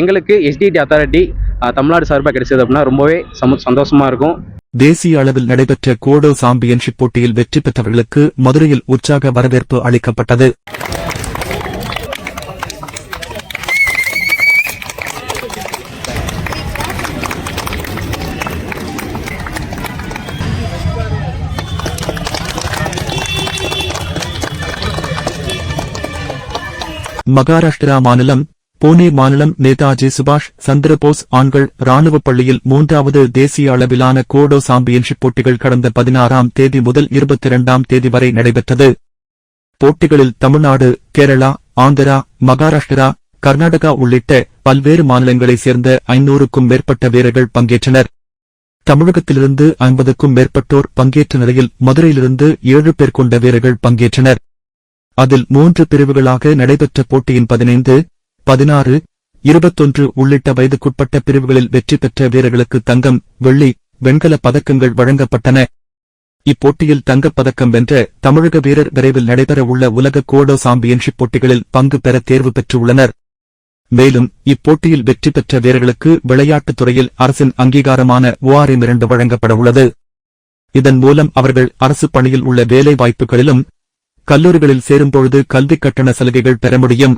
எங்களுக்கு STD authority Tamil Nadu சார்பாக கிடைச்சது அப்படின்னா ரொம்பவே சம சந்தோஷமா இருக்கும். தேசிய அளவில் நடைபெற்ற கோடோ சாம்பியன்ஷிப் போட்டியில் வெற்றி பெற்றவர்களுக்கு மதுரையில் உற்சாக வரவேற்பு அளிக்கப்பட்டது. மகாராஷ்டிரா மாநிலம் புனே மாநிலம் நேதாஜி சுபாஷ் சந்திரபோஸ் ஆண்கள் ராணுவப் பள்ளியில் மூன்றாவது தேசிய அளவிலான கோடோ சாம்பியன்ஷிப் போட்டிகள் கடந்த பதினாறாம் தேதி முதல் இருபத்தி இரண்டாம் தேதி வரை நடைபெற்றது. போட்டிகளில் தமிழ்நாடு கேரளா ஆந்திரா மகாராஷ்டிரா கர்நாடகா உள்ளிட்ட பல்வேறு மாநிலங்களைச் சேர்ந்த ஐநூறுக்கும் மேற்பட்ட வீரர்கள் பங்கேற்றனர். தமிழகத்திலிருந்து ஐம்பதுக்கும் மேற்பட்டோர் பங்கேற்ற நிலையில் மதுரையிலிருந்து ஏழு பேர் கொண்ட வீரர்கள் பங்கேற்றனர். அதில் மூன்று பிரிவுகளாக நடைபெற்ற போட்டியின் பதினைந்து பதினாறு இருபத்தொன்று உள்ளிட்ட வயதுக்குட்பட்ட பிரிவுகளில் வெற்றி பெற்ற வீரர்களுக்கு தங்கம் வெள்ளி வெண்கலப் பதக்கங்கள் வழங்கப்பட்டன. இப்போட்டியில் தங்கப்பதக்கம் வென்ற தமிழக வீரர் விரைவில் நடைபெற உள்ள உலக கோடோ சாம்பியன்ஷிப் போட்டிகளில் பங்கு பெற தேர்வு பெற்றுள்ளனர். மேலும் இப்போட்டியில் வெற்றி பெற்ற வீரர்களுக்கு விளையாட்டுத் துறையில் அரசின் அங்கீகாரமான ஓஆர்எம் இரண்டு வழங்கப்பட உள்ளது. இதன் மூலம் அவர்கள் அரசு பணியில் உள்ள வேலை வாய்ப்புகளிலும் கல்லூரிகளில் சேரும்பொழுது கல்விக் கட்டண சலுகைகள் பெற முடியும்.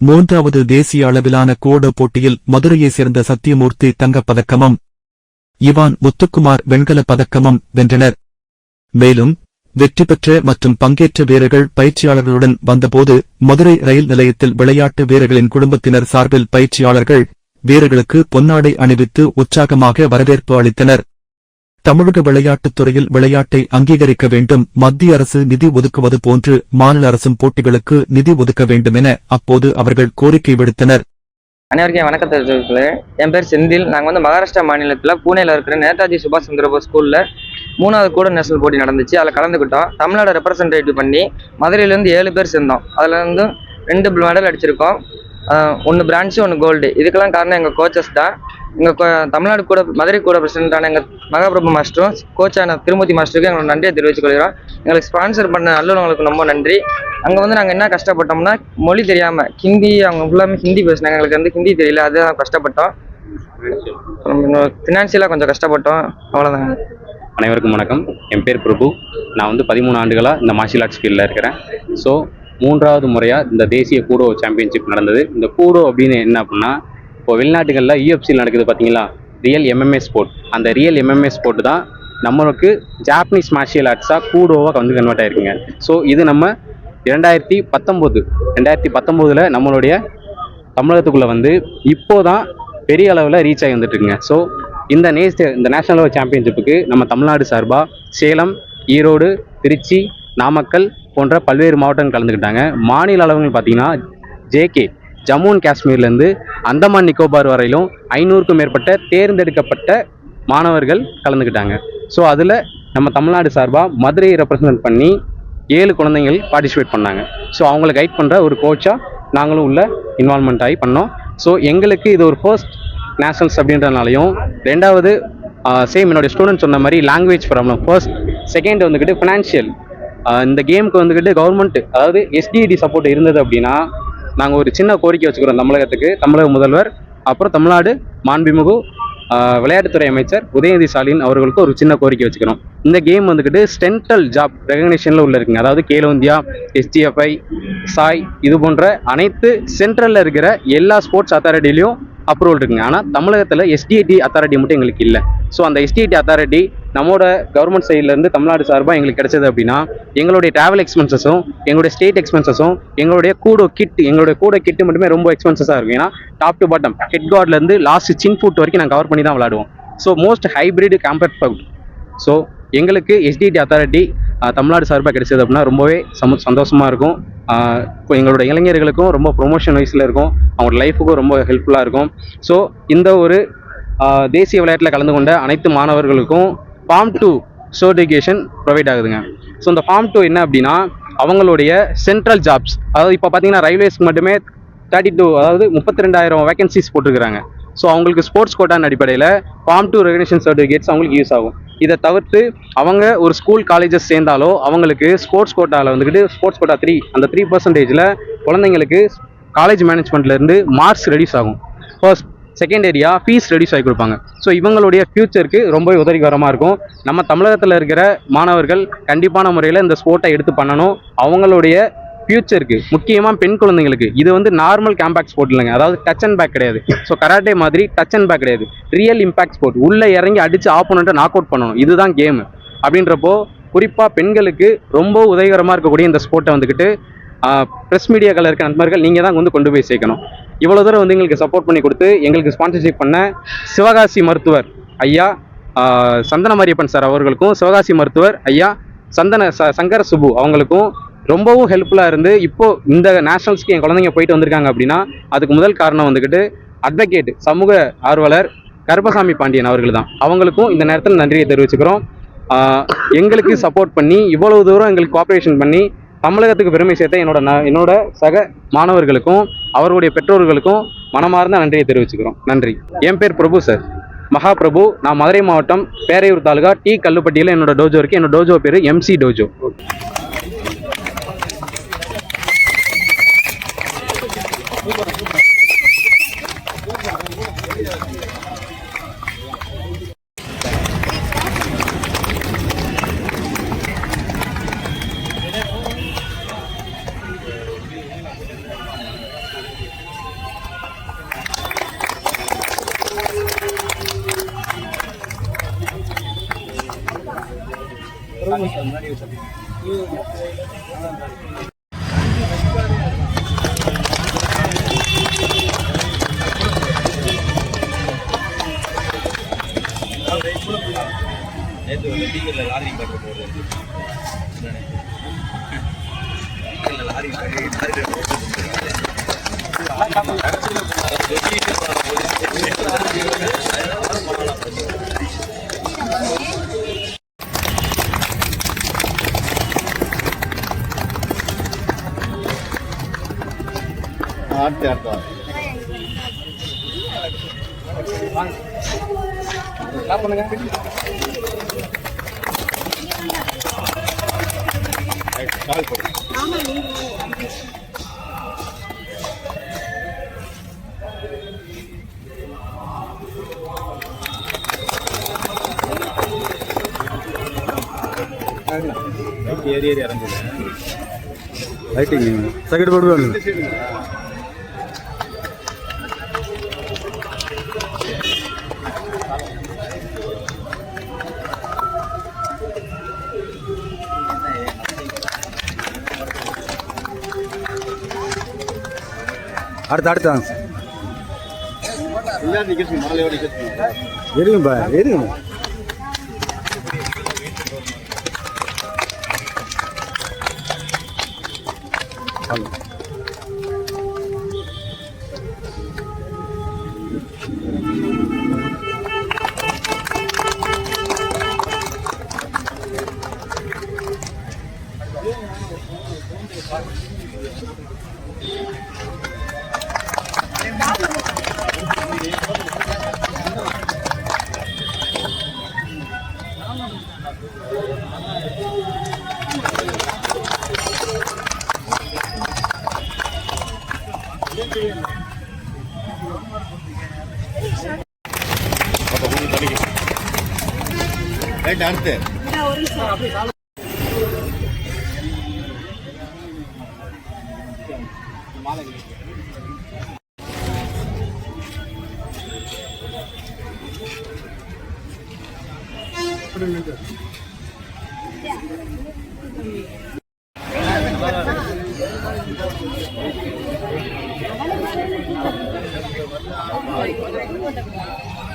மூன்றாவது தேசிய அளவிலான கோடோ போட்டியில் மதுரையைச் சேர்ந்த சத்தியமூர்த்தி தங்கப் பதக்கமும் இவான் முத்துக்குமார் வெண்கலப் பதக்கமும் வென்றனர். மேலும் வெற்றி பெற்ற மற்றும் பங்கேற்ற வீரர்கள் பயிற்சியாளர்களுடன் வந்தபோது மதுரை ரயில் நிலையத்தில் விளையாட்டு வீரர்களின் குடும்பத்தினர் சார்பில் பயிற்சியாளர்கள் வீரர்களுக்கு பொன்னாடை அணிவித்து உற்சாகமாக வரவேற்பு அளித்தனர். தமிழக விளையாட்டுத் துறையில் விளையாட்டை அங்கீகரிக்க வேண்டும் மத்திய அரசு நிதி ஒதுக்குவது போன்று மாநில அரசும் போட்டிகளுக்கு நிதி ஒதுக்க வேண்டும் என அப்போது அவர்கள் கோரிக்கை விடுத்தனர். அனைவருக்கும் என் வணக்கத்தை என் பேர் செந்தில். நாங்கள் வந்து மகாராஷ்டிரா மாநிலத்தில் பூனேல இருக்கிற நேதாஜி சுபாஷ் சந்திரபோஸ் ஸ்கூலில் மூணாவது கூட நேஷனல் போட்டி நடந்துச்சு. அதில் கலந்துக்கிட்டோம். தமிழ்நாடு ரெப்ரசன்டேட்டிவ் பண்ணி மதுரையிலேருந்து ஏழு பேர் சேர்ந்தோம். அதில் வந்து ரெண்டு மெடல் அடிச்சிருக்கோம். ஒன்று பிரான்ச்சு ஒன்று கோல்டு இதுக்கெல்லாம் காரணம் எங்கள் கோச்சஸ் தான். எங்கள் தமிழ்நாடு கூட மதுரை கூட பிரசிடண்டான எங்கள் மகாபிரபு மாஸ்டரும் கோச்சான திருமூர்த்தி மாஸ்டருக்கு எங்களோட நன்றியை தெரிவித்துக் கொள்கிறோம். எங்களுக்கு ஸ்பான்சர் பண்ண நல்லவங்களுக்கு ரொம்ப நன்றி. அங்கே வந்து நாங்கள் என்ன கஷ்டப்பட்டோம்னா மொழி தெரியாமல் ஹிந்தி அவங்க ஃபுல்லாமே ஹிந்தி பேசினாங்க. எங்களுக்கு வந்து ஹிந்தி தெரியல அதுதான் கஷ்டப்பட்டோம். ஃபினான்ஷியலாக கொஞ்சம் கஷ்டப்பட்டோம். அவ்வளோதாங்க அனைவருக்கும் வணக்கம். என் பேர் பிரபு. நான் வந்து பதிமூணு ஆண்டுகளாக இந்த மார்ஷியல் ஆர்ட்ஸ் ஃபீல்டில் இருக்கிறேன். ஸோ மூன்றாவது முறையாக இந்த தேசிய கூடோ சாம்பியன்ஷிப் நடந்தது. இந்த கூடோ அப்படின்னு என்ன அப்படின்னா இப்போ வெளிநாட்டுகளில் யூஎஃப்சியில் நடக்குது பார்த்தீங்களா ரியல் எம்எம்ஏ ஸ்போர்ட் அந்த ரியல் எம்எம்ஏ ஸ்போர்ட் தான் நம்மளுக்கு ஜாப்பனீஸ் மார்ஷியல் ஆர்ட்ஸாக கூடோவாக வந்து கன்வெர்ட் ஆயிருக்குங்க. ஸோ இது நம்ம இரண்டாயிரத்தி பத்தொம்போது ரெண்டாயிரத்தி பத்தொம்போதில் நம்மளுடைய தமிழகத்துக்குள்ளே வந்து இப்போ தான் பெரிய அளவில் ரீச் ஆகி வந்துட்டுருக்குங்க. ஸோ இந்த நேஸ் இந்த நேஷனல் லெவல் சாம்பியன்ஷிப்புக்கு நம்ம தமிழ்நாடு சார்பாக சேலம் ஈரோடு திருச்சி நாமக்கல் போன்ற பல்வேறு மாவட்டங்கள் கலந்துக்கிட்டாங்க. மாநில அளவுகள் பார்த்தீங்கன்னா ஜேகே ஜம்மு அண்ட் காஷ்மீர்லேருந்து அந்தமான் நிக்கோபார் வரையிலும் ஐநூறுக்கும் மேற்பட்ட தேர்ந்தெடுக்கப்பட்ட மாணவர்கள் கலந்துக்கிட்டாங்க. ஸோ அதில் நம்ம தமிழ்நாடு சார்பாக மதுரையை ரெப்ரசன்ட் பண்ணி ஏழு குழந்தைகள் பார்ட்டிசிபேட் பண்ணாங்க. ஸோ அவங்கள கைட் பண்ணுற ஒரு கோச்சாக நாங்களும் உள்ள இன்வால்மெண்ட் ஆகி பண்ணோம். ஸோ எங்களுக்கு இது ஒரு ஃபர்ஸ்ட் நேஷனல்ஸ் அப்படின்றனாலையும் ரெண்டாவது சேம் என்னுடைய ஸ்டூடெண்ட் சொன்ன மாதிரி லாங்குவேஜ் ப்ராப்ளம் ஃபர்ஸ்ட் செகண்ட் வந்துக்கிட்டு ஃபினான்ஷியல் இந்த கேமுக்கு வந்துக்கிட்டு கவர்மெண்ட் அதாவது எஸ்டிஇடி சப்போர்ட் இருந்தது அப்படின்னா நாங்கள் ஒரு சின்ன கோரிக்கை வச்சுக்கிறோம் தமிழகத்துக்கு. தமிழக முதல்வர் அப்புறம் தமிழ்நாடு மாண்புமிகு விளையாட்டுத்துறை அமைச்சர் உதயநிதி ஸ்டாலின் அவர்களுக்கு ஒரு சின்ன கோரிக்கை வச்சுக்கிறோம். இந்த கேம் வந்துக்கிட்டு ஸ்டென்டல் ஜாப் ரெகக்னேஷனில் உள்ள இருக்குங்க. அதாவது கேலோ இந்தியா எஸ்டிஎஃப்ஐ சாய் இது போன்ற அனைத்து சென்ட்ரலில் இருக்கிற எல்லா ஸ்போர்ட்ஸ் அத்தாரிட்டிலையும் அப்ரூவல் இருக்குங்க. ஆனால் தமிழகத்தில் எஸ்டிஐடி அத்தாரிட்டி மட்டும் எங்களுக்கு இல்லை. ஸோ அந்த எஸ்டிஐடி அத்தாரிட்டி நம்மளோட கவர்மெண்ட் சைட்லேருந்து தமிழ்நாடு சார்பாக எங்களுக்கு கிடைச்சது அப்படின்னா எங்களுடைய டிராவல் எக்ஸ்பென்சஸும் எங்களுடைய ஸ்டேட் எக்ஸ்பென்சஸும் எங்களுடைய கூடோ கிட் எங்களுடைய கூட கிட்டு மட்டுமே ரொம்ப எக்ஸ்பென்சஸாக இருக்கும். ஏன்னா டாப் டு பாட்டம் ஹெட் கார்ட்லேருந்து லாஸ்ட் சின் ஃபுட் வரைக்கும் நாங்கள் கவர் பண்ணி தான் விளாடுவோம் ஸோ மோஸ்ட் ஹைப்ரிட் காம்பேக்ட் ஃபவுட் ஸோ எங்களுக்கு எஸ்டிடி அத்தாரிட்டி தமிழ்நாடு சார்பாக கிடைச்சது அப்படின்னா ரொம்பவே சம சந்தோஷமாக இருக்கும். இப்போ எங்களோட இளைஞர்களுக்கும் ரொம்ப ப்ரொமோஷன் வயசில் இருக்கும். அவங்களோட லைஃபுக்கும் ரொம்ப ஹெல்ப்ஃபுல்லாக இருக்கும். ஸோ இந்த ஒரு தேசிய விளையாட்டில் கலந்து கொண்ட அனைத்து மாணவர்களுக்கும் ஃபார்ம் டூ சர்டிஃபிகேஷன் ப்ரொவைட் ஆகுதுங்க. ஸோ இந்த ஃபார்ம் டூ என்ன அப்படின்னா அவங்களுடைய சென்ட்ரல் ஜாப்ஸ் அதாவது இப்போ பார்த்தீங்கன்னா ரயில்வேஸ்க்கு மட்டுமே தேர்ட்டி டூ அதாவது முப்பத்தி ரெண்டாயிரம் வேகன்சிஸ் போட்டிருக்கிறாங்க. ஸோ அவங்களுக்கு ஸ்போர்ட்ஸ் கோட்டான் அடிப்படையில் ஃபார்ம் டூ ரெகனேஷன் சர்டிஃபிகேட்ஸ் அவங்களுக்கு யூஸ் ஆகும். இதை தவிர்த்து அவங்க ஒரு ஸ்கூல் காலேஜஸ் சேர்ந்தாலோ அவங்களுக்கு ஸ்போர்ட்ஸ் கோட்டாவில் வந்துக்கிட்டு ஸ்போர்ட்ஸ் கோட்டா த்ரீ அந்த த்ரீ பர்சன்டேஜில் குழந்தைங்களுக்கு காலேஜ் மேனேஜ்மெண்ட்லேருந்து மார்க்ஸ் ரெடியூஸ் ஆகும். First second area fees reduce ஆகி கொடுப்பாங்க. ஸோ இவங்களுடைய ஃப்யூச்சருக்கு ரொம்ப உதவிகரமாக இருக்கும். நம்ம தமிழகத்தில் இருக்கிற மாணவர்கள் கண்டிப்பான முறையில் இந்த ஸ்போர்ட்டை எடுத்து பண்ணணும். அவங்களுடைய ஃப்யூச்சருக்கு முக்கியமாக பெண் குழந்தைங்களுக்கு இது வந்து நார்மல் கேம்பேக் ஸ்போர்ட் இல்லைங்க. அதாவது டச் அண்ட் பேக் கிடையாது. ஸோ கராட்டே மாதிரி டச் அண்ட் பேக் கிடையாது. ரியல் இம்பாக்ட் ஸ்போர்ட் உள்ளே இறங்கி அடித்து ஆப்போனண்ட்டை நாக் அவுட் பண்ணணும். இதுதான் கேமு அப்படின்றப்போ குறிப்பாக பெண்களுக்கு ரொம்ப உதவிகரமாக இருக்கக்கூடிய இந்த ஸ்போர்ட்டை வந்துக்கிட்டு ப்ரெஸ் மீடியாக்கள் இருக்க நண்பர்கள் நீங்கள் தான் வந்து கொண்டு போய் சேர்க்கணும். இவ்வளோ தூரம் வந்து எங்களுக்கு சப்போர்ட் பண்ணி கொடுத்து எங்களுக்கு ஸ்பான்சர்ஷிப் பண்ண சிவகாசி மருத்துவர் ஐயா சந்தன மாரியப்பன் சார் அவர்களுக்கும் சிவகாசி மருத்துவர் ஐயா சந்தன ச சங்கர சுபு அவங்களுக்கும் ரொம்பவும் ஹெல்ப்ஃபுல்லாக இருந்து இப்போது இந்த நேஷனல்ஸ்க்கு என் குழந்தைங்க போயிட்டு வந்திருக்காங்க அப்படின்னா அதுக்கு முதல் காரணம் வந்துக்கிட்டு அட்வொகேட் சமூக ஆர்வலர் கருப்பசாமி பாண்டியன் அவர்கள் தான் அவங்களுக்கும் இந்த நேரத்தில் நன்றியை தெரிவிச்சுக்கிறோம். எங்களுக்கு சப்போர்ட் பண்ணி இவ்வளவு தூரம் எங்களுக்கு கோஆப்ரேஷன் பண்ணி தமிழகத்துக்கு பெருமை சேர்த்த என்னோட ந என்னோட சக மாணவர்களுக்கும் அவர்களுடைய பெற்றோர்களுக்கும் மனமார்ந்த நன்றியை தெரிவிச்சுக்கிறோம். நன்றி. என் பேர் பிரபு சார் மகா பிரபு நான் மதுரை மாவட்டம் பேரையூர் தாலுகா டி கல்லுப்பட்டியில் என்னோட டோஜோ இருக்கு. என்னோட டோஜோ பேர் எம்சி டோஜோ வாங்க. சார் முன்னாடி நேற்று வந்து டீக்கரில் லாரி கட்டுற லாரி கட்டி ಲೈಟಿಂಗ್ ಸೆಕೆಂಡ್ ಬಿಡ್ಬೇಡ அடுத்து அடுத்து வாங்க. எரியும்பா ரைட் அடுத்து